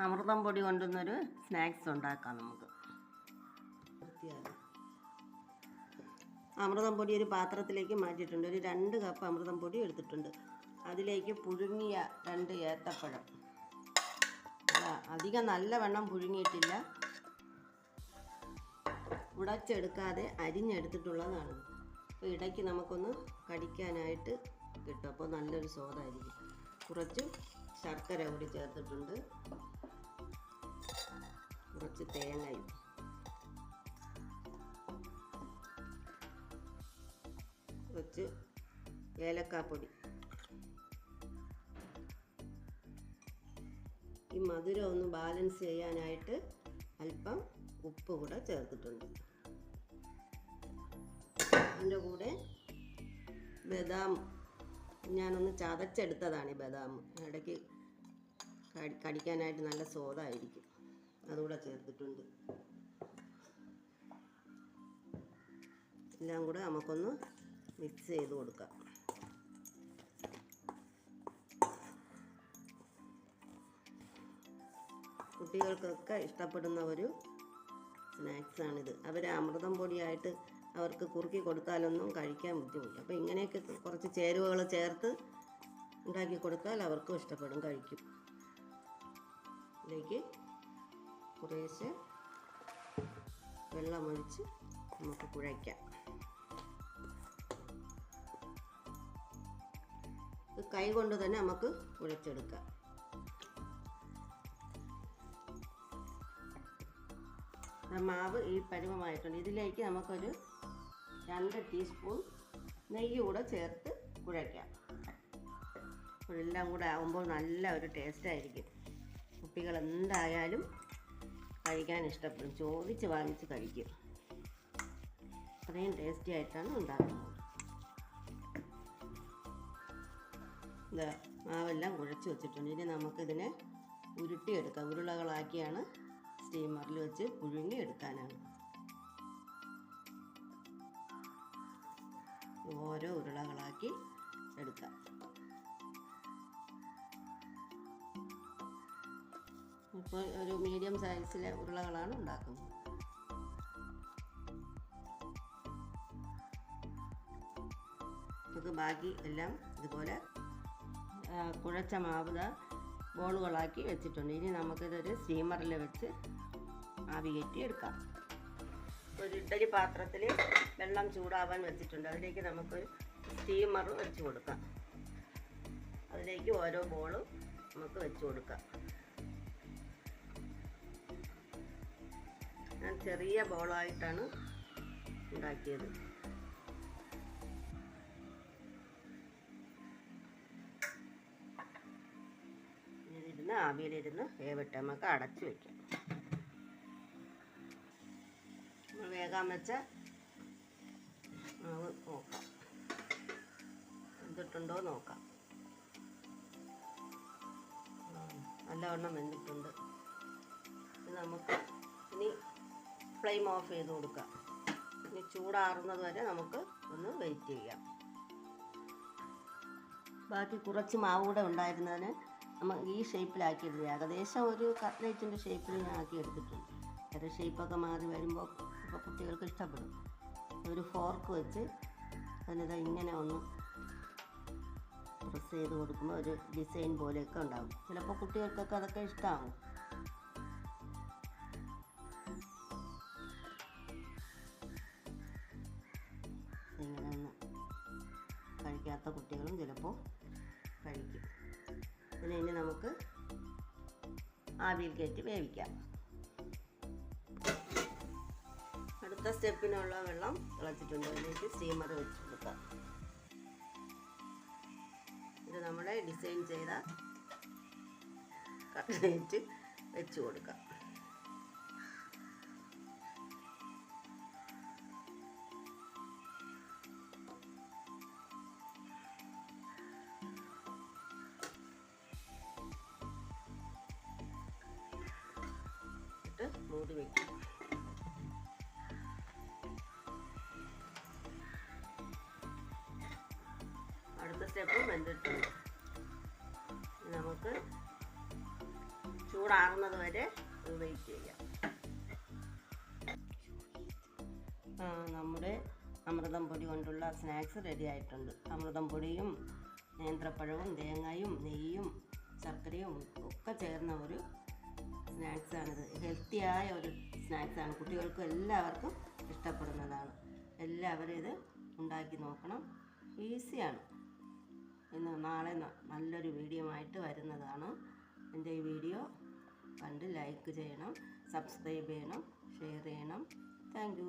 അമൃതം പൊടി കൊണ്ടുവന്നൊരു സ്നാക്സ് ഉണ്ടാക്കാം നമുക്ക്. അമൃതം പൊടി ഒരു പാത്രത്തിലേക്ക് മാറ്റിയിട്ടുണ്ട്. ഒരു രണ്ട് കപ്പ് അമൃതം പൊടി എടുത്തിട്ടുണ്ട്. അതിലേക്ക് പുഴുങ്ങിയ രണ്ട് ഏത്തപ്പഴം. അധികം അധികം നല്ലവണ്ണം പുഴുങ്ങിയിട്ടില്ല. ഉടച്ചെടുക്കാതെ അരിഞ്ഞെടുത്തിട്ടുള്ളതാണ്. അപ്പോൾ ഇടയ്ക്ക് നമുക്കൊന്ന് കടിക്കാനായിട്ട് കിട്ടും. അപ്പോൾ നല്ലൊരു സ്വാദായിരിക്കും. കുറച്ച് ശർക്കര കൂടി ചേർത്തിട്ടുണ്ട്. കുറച്ച് തേങ്ങയും കുറച്ച് ഏലക്കാപ്പൊടി. ഈ മധുരം ഒന്ന് ബാലൻസ് ചെയ്യാനായിട്ട് അല്പം ഉപ്പ് കൂടെ ചേർത്തിട്ടുണ്ട്. അതിന്റെ കൂടെ ബദാം ഞാനൊന്ന് ചതച്ചെടുത്തതാണ് ഈ ബദാം. ഇടയ്ക്ക് കടി- കടിക്കാനായിട്ട് നല്ല സ്വാദായിരിക്കും. അതുകൂടെ ചേർത്തിട്ടുണ്ട്. എല്ലാം കൂടെ നമുക്കൊന്ന് മിക്സ് ചെയ്ത് കൊടുക്കാം. കുട്ടികൾക്കൊക്കെ ഇഷ്ടപ്പെടുന്ന ഒരു സ്നാക്സാണിത് അവർ അമൃതം പൊടിയായിട്ട് അവർക്ക് കുറുക്കി കൊടുത്താലൊന്നും കഴിക്കാൻ ബുദ്ധിമുട്ട് അപ്പോൾ ഇങ്ങനെയൊക്കെ കുറച്ച് ചേരുവകൾ ചേർത്ത് ഉണ്ടാക്കി കൊടുത്താൽ അവർക്കും ഇഷ്ടപ്പെടും കഴിക്കും. ഇതിലേക്ക് കുറേശ്ശെ വെള്ളമൊഴിച്ച് നമുക്ക് കുഴയ്ക്കാം. ഇത് കൈ കൊണ്ട് തന്നെ നമുക്ക് കുഴച്ചെടുക്കാം. മാവ് ഈ പരിമമായിട്ടുണ്ട് ഇതിലേക്ക് നമുക്കൊരു രണ്ട് ടീസ്പൂൺ നെയ്യ് കൂടെ ചേർത്ത് കുഴയ്ക്കാം. എല്ലാം കൂടെ ആകുമ്പോൾ നല്ല ഒരു ടേസ്റ്റ് ആയിരിക്കും. കുട്ടികൾ എന്തായാലും കഴിക്കാൻ ഇഷ്ടപ്പെടും. ചോദിച്ച് വാങ്ങിച്ച് കഴിക്കും. അത്രയും ടേസ്റ്റി ആയിട്ടാണ് ഉണ്ടാക്കുന്നത്. മാവെല്ലാം കുഴച്ച് വെച്ചിട്ടുണ്ട്. ഇനി നമുക്കിതിനെ ഉരുട്ടിയെടുക്കാം. ഉരുളകളാക്കിയാണ് സ്റ്റീമറിൽ വെച്ച് പുഴുങ്ങി എടുക്കാനാണ് ഓരോ ഉരുളകളാക്കി എടുക്കാം. ഇപ്പോൾ ഒരു മീഡിയം സൈസിലെ ഉരുളകളാണ് ഉണ്ടാക്കുന്നത്. നമുക്ക് ബാക്കി എല്ലാം ഇതുപോലെ കുഴച്ച മാവുത ബോളുകളാക്കി വെച്ചിട്ടുണ്ട്. ഇനി നമുക്കിതൊരു സ്റ്റീമറിൽ വെച്ച് ആവി കയറ്റി എടുക്കാം. ഒരു ഇഡ്ഡലി പാത്രത്തിൽ വെള്ളം ചൂടാവാൻ വെച്ചിട്ടുണ്ട്. അതിലേക്ക് നമുക്കൊരു സ്റ്റീമർ വെച്ച് കൊടുക്കാം. അതിലേക്ക് ഓരോ ബോളും നമുക്ക് വെച്ച് കൊടുക്കാം. ഞാൻ ചെറിയ ബോളായിട്ടാണ് ഉണ്ടാക്കിയത്. ഇതിരുന്ന് ആവിയിലിരുന്ന് വേവിട്ട് നമുക്ക് അടച്ചു വയ്ക്കാം നമ്മൾ വേഗം വെച്ച മാവ് നോക്കാം. വെന്തിട്ടുണ്ടോ നോക്കാം. നല്ലവണ്ണം വെന്തിട്ടുണ്ട്. നമുക്ക് ഇനി ഫ്ലെയിം ഓഫ് ചെയ്ത് കൊടുക്കുക. ഇനി ചൂടാറുന്നത് വരെ നമുക്ക് ഒന്ന് വെയിറ്റ് ചെയ്യാം. ബാക്കി കുറച്ച് മാവ് കൂടെ ഉണ്ടായിരുന്നതിന് നമ്മൾ ഈ ഷേപ്പിലാക്കിയിട്ടില്ല ഏകദേശം ഒരു കട്ട്ലേറ്റിന്റെ ഷേപ്പിൽ ഞാൻ ആക്കി എടുത്തിട്ടുണ്ട്. വേറെ ഷേപ്പൊക്കെ മാറി വരുമ്പോൾ ഇപ്പോൾ കുട്ടികൾക്ക് ഇഷ്ടപ്പെടും. ഒരു ഫോർക്ക് വെച്ച് അതിനിത് ഇങ്ങനെ ഒന്ന് പ്രസ് ചെയ്ത് കൊടുക്കുമ്പോൾ ഒരു ഡിസൈൻ പോലെയൊക്കെ ഉണ്ടാകും ചിലപ്പോൾ കുട്ടികൾക്കൊക്കെ അതൊക്കെ ഇഷ്ടമാകും കഴിക്കാത്ത കുട്ടികളും ചിലപ്പോൾ കഴിക്കും. പിന്നെ ഇനി നമുക്ക് ആവിയിൽ കയറ്റി വേവിക്കാം. അടുത്ത സ്റ്റെപ്പിനുള്ള വെള്ളം തിളച്ചിട്ടുണ്ട്. അതിലേക്ക് സ്റ്റീമർ വെച്ച് കൊടുക്കാം. ഇത് നമ്മുടെ ഡിസൈൻ ചെയ്ത കട്ട്ലേറ്റ് വെച്ച് കൊടുക്കാം. ഇട്ട് വെക്കും. അടുത്ത സ്റ്റെപ്പ് വെന്തിട്ട് നമുക്ക് ചൂടാറുന്നത് വരെ വെയിറ്റ് ചെയ്യാം. നമ്മുടെ അമൃതം പൊടി കൊണ്ടുള്ള സ്നാക്സ് റെഡി ആയിട്ടുണ്ട്. അമൃതം പൊടിയും നേന്ത്രപ്പഴവും തേങ്ങയും നെയ്യും ശർക്കരയും ഒക്കെ ചേർന്ന ഒരു സ്നാക്സാണിത് ഹെൽത്തിയായ ഒരു സ്നാക്സാണ്. കുട്ടികൾക്കും എല്ലാവർക്കും ഇഷ്ടപ്പെടുന്നതാണ്. എല്ലാവരും ഇത് ഉണ്ടാക്കി നോക്കണം. ഈസിയാണ്. ഇന്ന് നാളെ നല്ലൊരു വീഡിയോ ആയിട്ട് വരുന്നതാണ്. എന്റെ ഈ വീഡിയോ കണ്ട് ലൈക്ക് ചെയ്യണം സബ്സ്ക്രൈബ് ചെയ്യണം ഷെയർ ചെയ്യണം. താങ്ക്